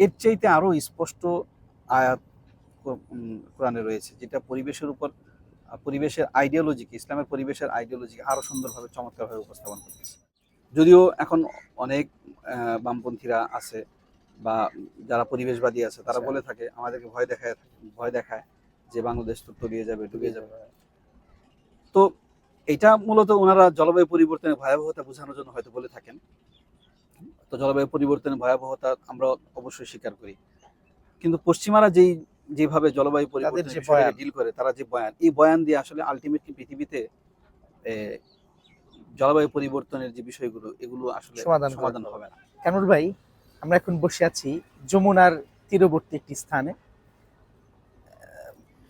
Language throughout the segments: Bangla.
এর চাইতে আরও স্পষ্ট আয়াত কোরআনে রয়েছে যেটা পরিবেশের উপর পরিবেশের আইডিওলজিকে ইসলামের পরিবেশের আইডিওলজিকে আরও সুন্দরভাবে চমৎকারভাবে উপস্থাপন করতেছে। যদিও এখন অনেক বামপন্থীরা আছে বা যারা পরিবেশবাদী আছে তারা আচ্ছা। বলে থাকে আমাদেরকে ভয় দেখায় ভয় দেখায় যে বাংলাদেশ তো তলিয়ে যাবে ডুবে যাবে। তো এটা মূলত ওনারা জলবায়ু পরিবর্তনের ভয়াবহতা বোঝানোর জন্য হয়তো বলে থাকেন। তো জলবায়ু পরিবর্তনের ভয়াবহতা আমরা অবশ্যই স্বীকার করি। কিন্তু পশ্চিমারা যেই যেভাবে জলবায়ু বয়ান। ডিল করে তারা যে বয়ান এই বয়ান দিয়ে আসলে আলটিমেটলি পৃথিবীতে জলবায়ু পরিবর্তনের যে বিষয়গুলো এগুলো আসলে সমাধান সমাধান হবে না। কানুর ভাই আমরা এখন বসে আছি যমুনার তীরবর্তী একটি স্থানে।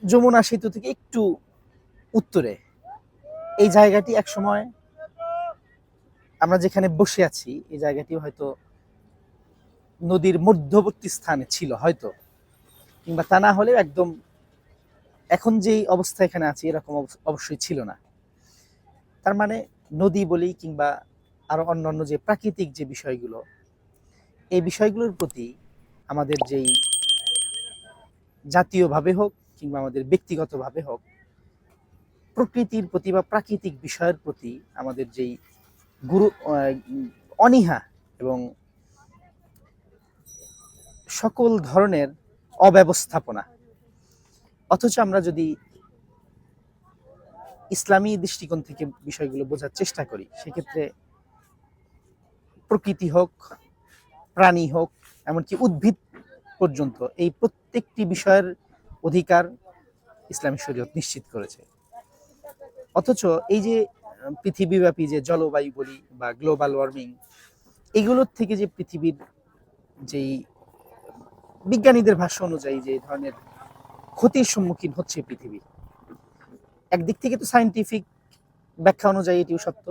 যমুনা সেতু থেকে একটু উত্তরে। এই জায়গাটি এক সময় আমরা যেখানে বসে আছি, এই জায়গাটি হয়তো নদীর মধ্যবর্তী স্থানে ছিল হয়তো। কিংবা তা না হলেও একদম এখন যেই অবস্থা এখানে আছি, এরকম অবশ্যই ছিল না। তার মানে নদী বলি কিংবা আরও অন্যান্য যে প্রাকৃতিক যে বিষয়গুলো, এই বিষয়গুলোর প্রতি আমাদের যেই জাতীয়ভাবে হোক কিংবা আমাদের ব্যক্তিগতভাবে হোক, প্রকৃতির প্রতি বা প্রাকৃতিক বিষয়ের প্রতি আমাদের যেই গুরু অনীহা এবং সকল ধরনের অব্যবস্থাপনা। অথচ আমরা যদি ইসলামী দৃষ্টিকোণ থেকে বিষয়গুলো বোঝার চেষ্টা করি, সেক্ষেত্রে প্রকৃতি হোক, প্রাণী হোক, এমনকি উদ্ভিদ পর্যন্ত এই প্রত্যেকটি বিষয়ের অধিকার ইসলামী শরীয়ত নিশ্চিত করেছে। অথচ এই যে পৃথিবীব্যাপী যে জলবায়ু বলি বা গ্লোবাল ওয়ার্মিং এগুলোর থেকে যে পৃথিবীর যেই বিজ্ঞানীদের ভাষ্য অনুযায়ী যে ধরনের ক্ষতির সম্মুখীন হচ্ছে পৃথিবী, একদিক থেকে তো সায়েন্টিফিক ব্যাখ্যা অনুযায়ী এটিও সত্য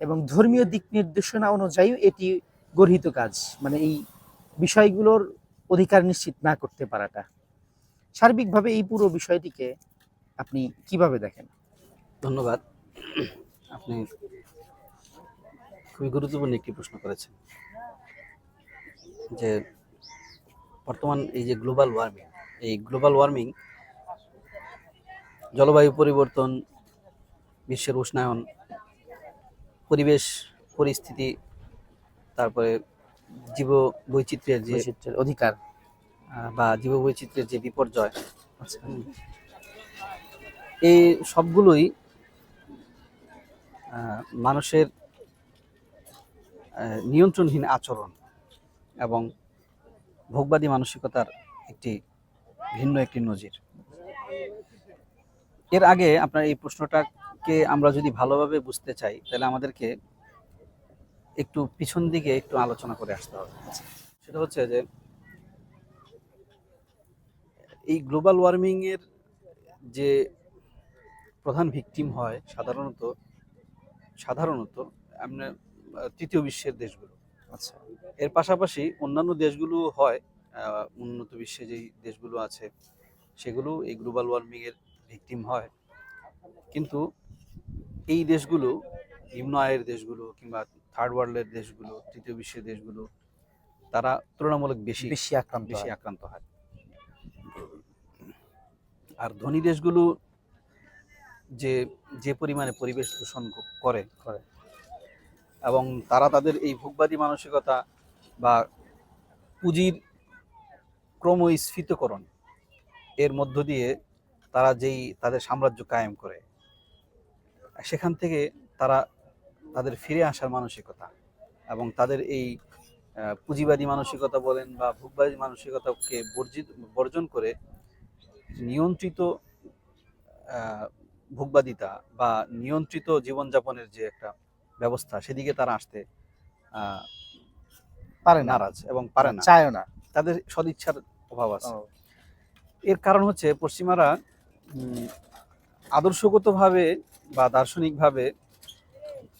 এবং ধর্মীয় দিক নির্দেশনা অনুযায়ী এটি গর্হিত কাজ মানে এই বিষয়গুলোর অধিকার নিশ্চিত না করতে পারাটা। সার্বিকভাবে এই পুরো বিষয়টিকে আপনি কীভাবে দেখেন? ধন্যবাদ। আপনি খুবই গুরুত্বপূর্ণ একটি প্রশ্ন করেছেন যে বর্তমান এই যে গ্লোবাল ওয়ার্মিং এই গ্লোবাল ওয়ার্মিং জলবায়ু পরিবর্তন বিশ্বের উষ্ণায়ন পরিবেশ পরিস্থিতি তারপরে জীব বৈচিত্র্যের যে অধিকার। বা জীব বৈচিত্র্যের যে বিপর্যয় এই সবগুলোই মানুষের নিয়ন্ত্রণহীন আচরণ এবং ভোগবাদী মানসিকতার একটি ভিন্ন একটি নজির। এর আগে আপনার এই প্রশ্নটাকে আমরা যদি ভালোভাবে বুঝতে চাই, তাহলে আমাদেরকে একটু পিছন দিকে একটু আলোচনা করে আসতে হবে। সেটা হচ্ছে যে, এই গ্লোবাল ওয়ার্মিংয়ের যে প্রধান ভিকটিম হয়, সাধারণত সাধারণত আপনার তৃতীয় বিশ্বের দেশগুলো। আচ্ছা। এর পাশাপাশি অন্যান্য দেশগুলো হয় উন্নত বিশ্বে যেই দেশগুলো আছে সেগুলো এই গ্লোবাল ওয়ার্মিংয়ের ভিকটিম হয়। কিন্তু এই দেশগুলো নিম্ন আয়ের দেশগুলো কিংবা থার্ড ওয়ার্ল্ডের দেশগুলো তৃতীয় বিশ্বের দেশগুলো তারা তুলনামূলক বেশি বেশি আক্রান্ত বেশি আক্রান্ত হয়। আর ধনী দেশগুলো যে যে পরিমাণে পরিবেশ দূষণ করে করে। এবং তারা তাদের এই ভোগবাদী মানসিকতা বা পুঁজির ক্রমস্ফীতকরণ এর মধ্য দিয়ে তারা যেই তাদের সাম্রাজ্য কায়েম করে সেখান থেকে তারা তাদের ফিরে আসার মানসিকতা এবং তাদের এই পুঁজিবাদী মানসিকতা বলেন বা ভোগবাদী মানসিকতাকে বর্জিত বর্জন করে নিয়ন্ত্রিত ভোগবাদিতা বা নিয়ন্ত্রিত জীবনযাপনের যে একটা ব্যবস্থা সেদিকে তারা আসতে পারে না। নারাজ এবং পারে না। চায়ও না। তাদের সদিচ্ছার অভাব আছে। এর কারণ হচ্ছে পশ্চিমারা আদর্শগতভাবে বা দার্শনিকভাবে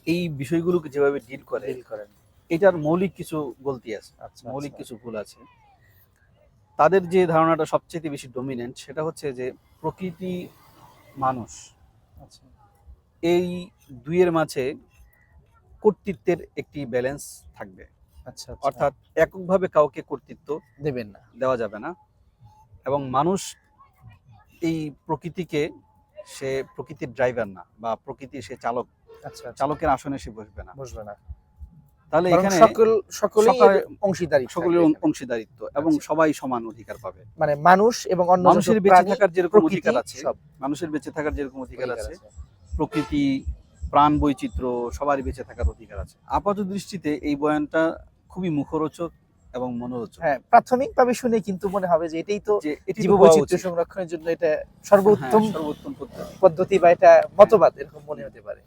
এই বিষয়গুলোকে যেভাবে ডিল করে deal করেন এটার মৌলিক কিছু গলতি আছে আচ্ছা মৌলিক আচ্ছা। কিছু ভুল আছে। তাদের যে ধারণাটা সবচেয়ে বেশি ডমিনেন্ট সেটা হচ্ছে যে প্রকৃতি মানুষ এই দুইয়ের মাঝে কর্তৃত্বের একটি ব্যালেন্স থাকবে। আচ্ছা আচ্ছা। অর্থাৎ এককভাবে কাউকে কর্তৃত্ব দেবেন না। দেওয়া যাবে না এবং মানুষ এই প্রকৃতিকে সে প্রকৃতির ড্রাইভার না বা প্রকৃতি সে চালক। আচ্ছা আচ্ছা। চালকের আসনে সে বসবে না। বসবে না। তাহলে এখানে সকল সকলেই সকালে- অংশীদারি সকলের অংশীদারিত্ব এবং আচ্ছা। সবাই সমান অধিকার পাবে। মানে মানুষ এবং অন্য মানুষের বেঁচে থাকার যেরকম অধিকার আছে সব। মানুষের বেঁচে থাকার যেরকম অধিকার আছে। প্রকৃতি প্রাণ বৈচিত্র্য সবারই বেঁচে থাকার অধিকার আছে। আপাত দৃষ্টিতে এই বয়ানটা খুবই মুখরোচক এবং মনোরোচক। হ্যাঁ প্রাথমিকভাবে শুনে কিন্তু মনে হবে যে এটাই তো জীব বৈচিত্র্য সংরক্ষণের জন্য এটা সর্বোত্তম হ্যাঁ, সর্বোত্তম পদ্ধতি বা এটা মতবাদ এরকম মনে হতে পারে।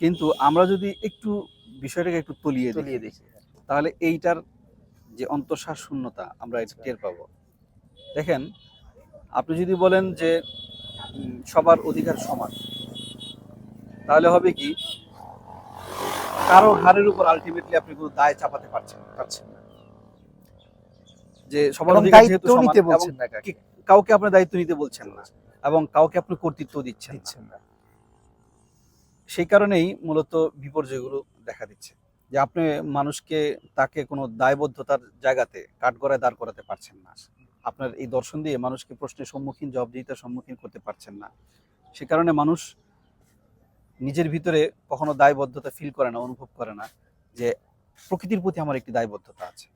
কিন্তু আমরা যদি একটু বিষয়টাকে একটু তলিয়ে তলিয়ে দেখি তাহলে এইটার যে অন্তঃশ্বাস শূন্যতা আমরা এটা টের পাবো। দেখেন আপনি যদি বলেন যে সবার অধিকার সমান তাহলে হবে কি কারও ঘাড়ের উপর আলটিমেটলি আপনি কোনো দায় চাপাতে পারছেন না। পাচ্ছেন না। যে সবার অধিকার যেহেতু সমান নিতে বলছেন না কাউকে আপনি দায়িত্ব নিতে বলছেন না এবং কাউকে আপনি কর্তৃত্ব দিচ্ছেন দিচ্ছেন না। সেই কারণেই মূলত বিপর্যয়গুলো দেখা দিচ্ছে। যে আপনি মানুষকে তাকে কোনো দায়বদ্ধতার জায়গাতে কাঠগড়ায় দাঁড় করাতে পারছেন না। আপনার এই দর্শন দিয়ে মানুষকে প্রশ্নের সম্মুখীন জবাবদিহিতার সম্মুখীন করতে পারছেন না। সে কারণে মানুষ নিজের ভিতরে কখনো দায়বদ্ধতা ফিল করে না অনুভব করে না যে প্রকৃতির প্রতি আমার একটি দায়বদ্ধতা আছে।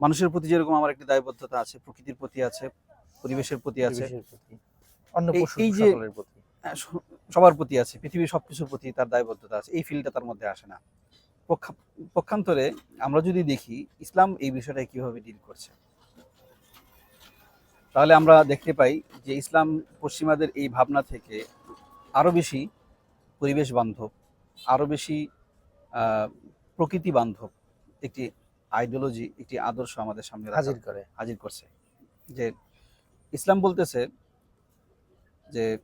মানুষের প্রতি যেরকম আমার একটি দায়বদ্ধতা আছে প্রকৃতির প্রতি আছে পরিবেশের প্রতি আছে। অন্য এই যে- সবার প্রতি আছে পৃথিবীর সব কিছুর প্রতি তার দায়বদ্ধতা আছে এই ফিলটা তার মধ্যে আসে না। পক্ষা- পক্ষান্তরে আমরা যদি দেখি ইসলাম এই বিষয়টা কীভাবে ডিল করছে? তাহলে আমরা দেখতে পাই যে ইসলাম পশ্চিমাদের এই ভাবনা থেকে আরও বেশি পরিবেশ বান্ধব আরও বেশি প্রকৃতি বান্ধব একটি আইডিওলজি একটি আদর্শ আমাদের সামনে হাজির করে। হাজির করছে। যে ইসলাম বলতেছে যে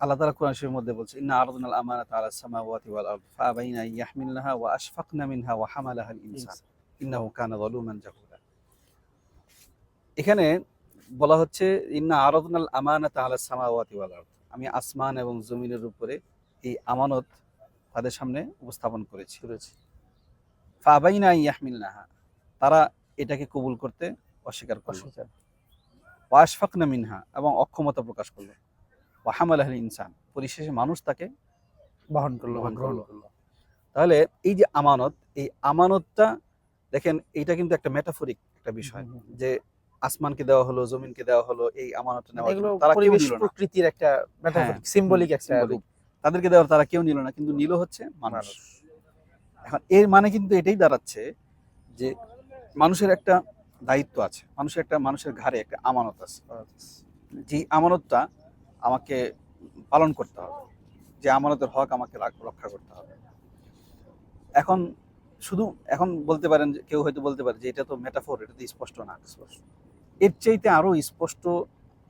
আল্লাহ কোরআন শরীফের মধ্যে বলছে ইন্না আরদনাল আমানাতা আলা সামাওয়াতি ওয়াল আরদ ইয়াহমিলনাহা ওয়া আশফাকনা মিনহা ওয়া হামালাহা আল ইনসান। ইন্নাহু কানা যালুমান জাহুলা. এখানে বলা হচ্ছে ইন্না আরদনাল আমানাতা আলা সামাওয়াতি ওয়াল আরদ। আমি আসমান এবং জমিনের উপরে এই আমানত তাদের সামনে উপস্থাপন করেছি। করেছি। ফাবাইনা ইয়াহমিলনাহা তারা এটাকে কবুল করতে অস্বীকার করল। অস্বীকার। ওয়াশফাকনা মিনহা এবং অক্ষমতা প্রকাশ করল। ওয়াহামাল আহল ইনসান। পরিশেষে মানুষ তাকে বহন করল গ্রহণ করল। করল। তাহলে এই যে আমানত এই আমানতটা দেখেন এইটা কিন্তু একটা মেটাফরিক একটা বিষয়। যে আসমানকে দেওয়া হলো জমিনকে দেওয়া হলো এই আমানতটা নেওয়ার এগুলো তারা কেউ পরিবেশ নিল না। প্রকৃতির একটা মেটাফরিক সিম্বলিক একটা রূপ। তাদেরকে দেওয়ার তারা কেউ নিল না কিন্তু নিল হচ্ছে মানুষ। মানুষ। এখন এর মানে কিন্তু এটাই দাঁড়াচ্ছে যে মানুষের একটা দায়িত্ব আছে মানুষের একটা মানুষের ঘাড়ে একটা আমানত আছে। যে আমানতটা আমাকে পালন করতে হবে। যে আমানতের হক আমাকে রক্ষা করতে হবে। এখন শুধু, এখন বলতে পারেন কেউ হয়তো বলতে পারে যে, এটা তো মেটাফোর এটা তো স্পষ্ট না, স্পষ্ট। এর চাইতে আরও স্পষ্ট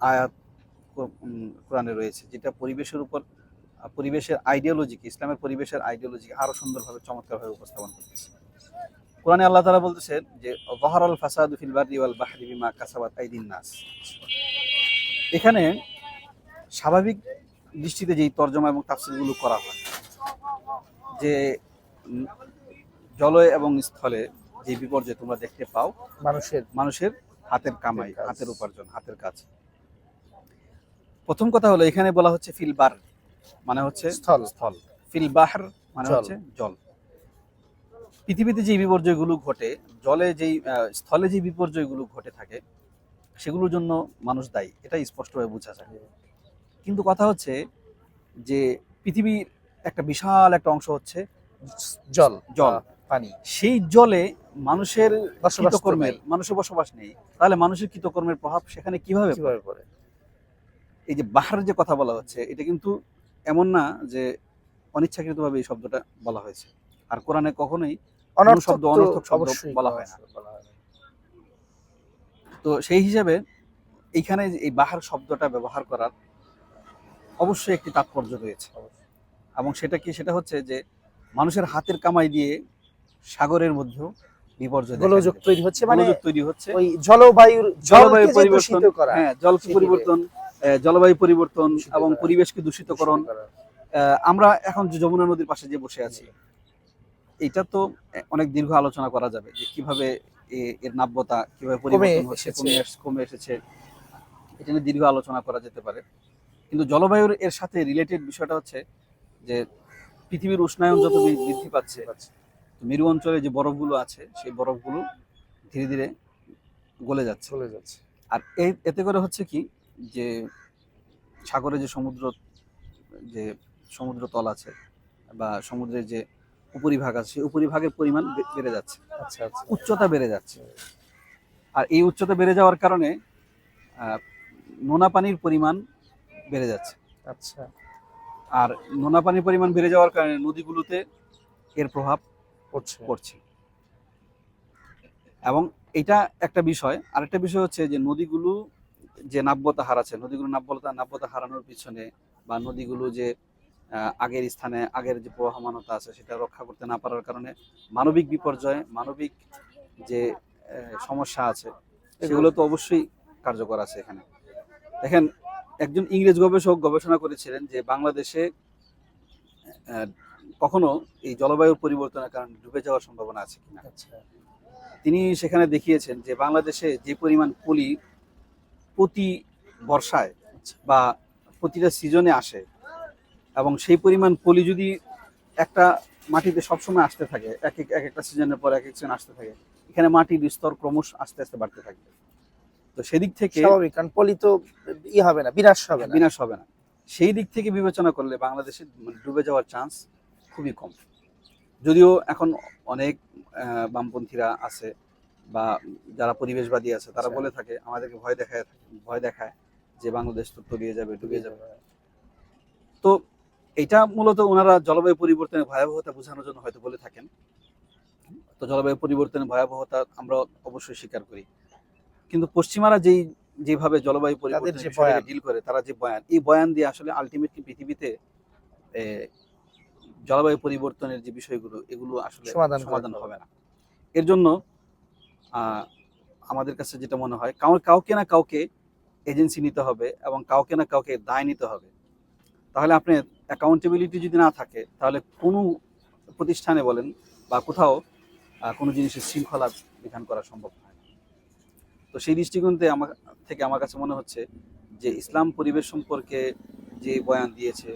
আয়াত কোরআনে রয়েছে, যেটা পরিবেশের উপর পরিবেশের আইডিওলজিকে ইসলামের পরিবেশের আইডিওলজিকে আরও সুন্দরভাবে, চমৎকারভাবে উপস্থাপন করতেছে। কোরআনে আল্লাহ তাআলা বলতেছেন যে যাহারাল ফাসাদু ফিল বাররি ওয়াল বাহরি বিমা কাসাবাত আইদিন নাস। এখানে স্বাভাবিক দৃষ্টিতে যেই তর্জমা এবং তাফসিরগুলো করা হয় যে উম, জলে এবং স্থলে যে বিপর্যয় তোমরা দেখতে পাও মানুষের মানুষের হাতের কামাই হাতের উপার্জন হাতের কাজ। প্রথম কথা হলো এখানে বলা হচ্ছে ফিল বার মানে হচ্ছে স্থল। স্থল। ফিল বাহার মানে হচ্ছে জল। পৃথিবীতে যে বিপর্যয়গুলো ঘটে জলে যেই স্থলে যে বিপর্যয়গুলো ঘটে থাকে সেগুলোর জন্য মানুষ দায়ী। এটা স্পষ্টভাবে বোঝা যায়। কিন্তু কথা হচ্ছে যে পৃথিবীর একটা বিশাল একটা অংশ হচ্ছে জল জল। পানি সেই জলে মানুষের কৃতকর্মের মানুষের বসবাস নেই তাহলে মানুষের কৃতকর্মের প্রভাব সেখানে কীভাবে পড়ে? এই যে বাহার যে কথা বলা হচ্ছে এটা কিন্তু এমন না যে অনিচ্ছাকৃতভাবে এই শব্দটা বলা হয়েছে আর কোরআনে কখনোই শব্দ, অনর্থক শব্দ বলা হয় না। তো সেই হিসাবে এইখানে এই বাহার শব্দটা ব্যবহার করার অবশ্যই একটি তাৎপর্য রয়েছে। এবং সেটা কি? সেটা হচ্ছে যে মানুষের হাতের কামাই দিয়ে সাগরের মধ্যেও বিপর্যয় গোলযোগ তৈরি হচ্ছে মানে তৈরি হচ্ছে। ওই জলবায়ুর জলবায়ু পরিবর্তন হ্যাঁ জল পরিবর্তন জলবায়ু পরিবর্তন এবং পরিবেশকে দূষিতকরণ। দূষিত করা। আহ, আমরা এখন যে যমুনা নদীর পাশে যে বসে আছি এটা তো অনেক দীর্ঘ আলোচনা করা যাবে যে কীভাবে এর নাব্যতা কীভাবে পরিবর্তন হচ্ছে কমে এসেছে। এটা নিয়ে দীর্ঘ আলোচনা করা যেতে পারে। কিন্তু জলবায়ুর এর সাথে রিলেটেড বিষয়টা হচ্ছে যে পৃথিবীর উষ্ণায়ন যত বৃদ্ধি পাচ্ছে তো মেরু অঞ্চলে যে বরফগুলো আছে সেই বরফগুলো ধীরে ধীরে গলে যাচ্ছে। গলে যাচ্ছে। আর এই এতে করে হচ্ছে কি যে সাগরে যে সমুদ্র যে সমুদ্র তল আছে বা সমুদ্রের যে উপরিভাগ আছে সেই উপরিভাগের পরিমাণ বেড়ে যাচ্ছে। আচ্ছা আচ্ছা। উচ্চতা বেড়ে যাচ্ছে। আর এই উচ্চতা বেড়ে যাওয়ার কারণে নোনা পানির পরিমাণ বেড়ে যাচ্ছে। আচ্ছা। আর নোনা পানির পরিমাণ বেড়ে যাওয়ার কারণে নদীগুলোতে এর প্রভাব পড়ছে। পড়ছে। এবং এটা একটা বিষয়। আরেকটা বিষয় হচ্ছে যে নদীগুলো যে নাব্যতা হারাচ্ছে নদীগুলো নাব্যতা নাব্যতা হারানোর পিছনে বা নদীগুলো যে আগের স্থানে আগের যে প্রবাহমানতা আছে সেটা রক্ষা করতে না পারার কারণে মানবিক বিপর্যয় মানবিক যে সমস্যা আছে সেগুলো তো অবশ্যই কার্যকর আছে এখানে। দেখেন একজন ইংরেজ গবেষক গবেষণা করেছিলেন যে বাংলাদেশে কখনো এই জলবায়ু পরিবর্তনের কারণে ডুবে যাওয়ার সম্ভাবনা আছে কিনা। আচ্ছা। তিনি সেখানে দেখিয়েছেন যে বাংলাদেশে যে পরিমাণ পলি প্রতি বর্ষায় বা প্রতিটা সিজনে আসে এবং সেই পরিমাণ পলি যদি একটা মাটিতে সবসময় আসতে থাকে এক এক এক একটা সিজনের পর এক এক সিজন আসতে থাকে এখানে মাটির স্তর ক্রমশ আস্তে আস্তে বাড়তে থাকবে। তো সেদিক থেকে স্বাভাবিক কারণ পলি তো ই হবে না বিনাশ হবে না। বিনাশ হবে না। সেই দিক থেকে বিবেচনা করলে বাংলাদেশে মানে ডুবে যাওয়ার চান্স খুবই কম। যদিও এখন অনেক বামপন্থীরা আছে বা যারা পরিবেশবাদী আছে তারা আচ্ছা। বলে থাকে আমাদেরকে ভয় দেখায় ভয় দেখায় যে বাংলাদেশ তো তলিয়ে যাবে ডুবে যাবে। তো এটা মূলত ওনারা জলবায়ু পরিবর্তনের ভয়াবহতা বোঝানোর জন্য হয়তো বলে থাকেন। তো জলবায়ু পরিবর্তনের ভয়াবহতা আমরা অবশ্যই স্বীকার করি। কিন্তু পশ্চিমারা যেই যেভাবে জলবায়ু যে বয়ান। ডিল করে তারা যে বয়ান এই বয়ান দিয়ে আসলে আলটিমেটলি পৃথিবীতে জলবায়ু পরিবর্তনের যে বিষয়গুলো এগুলো আসলে সমাধান হবে না এর জন্য আমাদের কাছে যেটা মনে হয় কাউ- কাউকে না কাউকে এজেন্সি নিতে হবে এবং কাউকে না কাউকে দায় নিতে হবে তাহলে আপনি অ্যাকাউন্টেবিলিটি যদি না থাকে তাহলে কোনো প্রতিষ্ঠানে বলেন বা কোথাও কোনো জিনিসের শৃঙ্খলা বিধান করা সম্ভব হয় না। তো সেই দৃষ্টিকোণতে আমার থেকে আমার কাছে মনে হচ্ছে যে ইসলাম পরিবেশ সম্পর্কে যে বয়ান দিয়েছে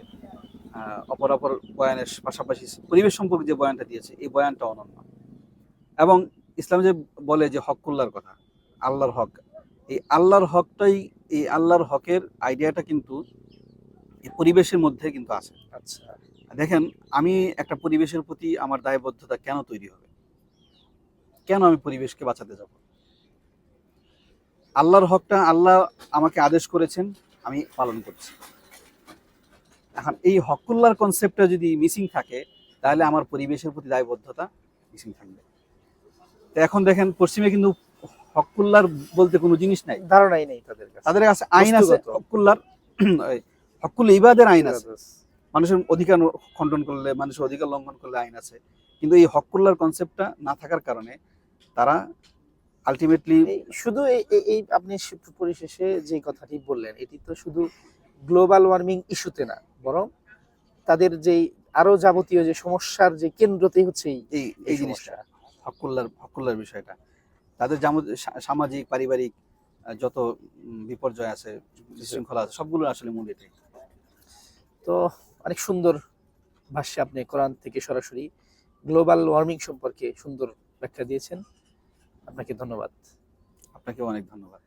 অপর অপর বয়ানের পাশাপাশি পরিবেশ সম্পর্কে যে বয়ানটা দিয়েছে এই বয়ানটা অনন্য। এবং ইসলাম যে বলে যে হকুল্লার কথা আল্লাহর হক এই আল্লাহর হকটাই এই আল্লাহর হকের আইডিয়াটা কিন্তু এই পরিবেশের মধ্যে কিন্তু আছে। আচ্ছা। দেখেন আমি একটা পরিবেশের প্রতি আমার দায়বদ্ধতা কেন তৈরি হবে? কেন আমি পরিবেশকে বাঁচাতে যাব? আল্লাহর হকটা আল্লাহ আমাকে আদেশ করেছেন আমি পালন করছি। এখন এই হকুল্লার কনসেপ্টটা যদি মিসিং থাকে তাহলে আমার পরিবেশের প্রতি দায়বদ্ধতা মিসিং থাকবে। তো এখন দেখেন পশ্চিমে কিন্তু হকুল্লার বলতে কোনো জিনিস নাই। ধারণাই নেই তাদের কাছে। তাদের কাছে আইন আছে হকুল্লার হকুল ইবাদের আইন আছে। মানুষের অধিকার খণ্ডন করলে মানুষের অধিকার লঙ্ঘন করলে আইন আছে। কিন্তু এই হকুল্লার কনসেপ্টটা না থাকার কারণে তারা আলটিমেটলি শুধু এই- আপনি পরিশেষে যে কথাটি বললেন এটি তো শুধু গ্লোবাল ওয়ার্মিং ইস্যুতে না বরং তাদের যেই আরও যাবতীয় যে সমস্যার যে কেন্দ্রতেই হচ্ছে এই এই জিনিসটা হকুল্লার হকুল্লার বিষয়টা। তাদের সামাজিক পারিবারিক যত বিপর্যয় আছে বিশৃঙ্খলা আছে সবগুলো আসলে মূল এটাই। তো অনেক সুন্দর ভাষ্যে আপনি কোরআন থেকে সরাসরি গ্লোবাল ওয়ার্মিং সম্পর্কে সুন্দর ব্যাখ্যা দিয়েছেন। আপনাকে ধন্যবাদ। আপনাকেও অনেক ধন্যবাদ।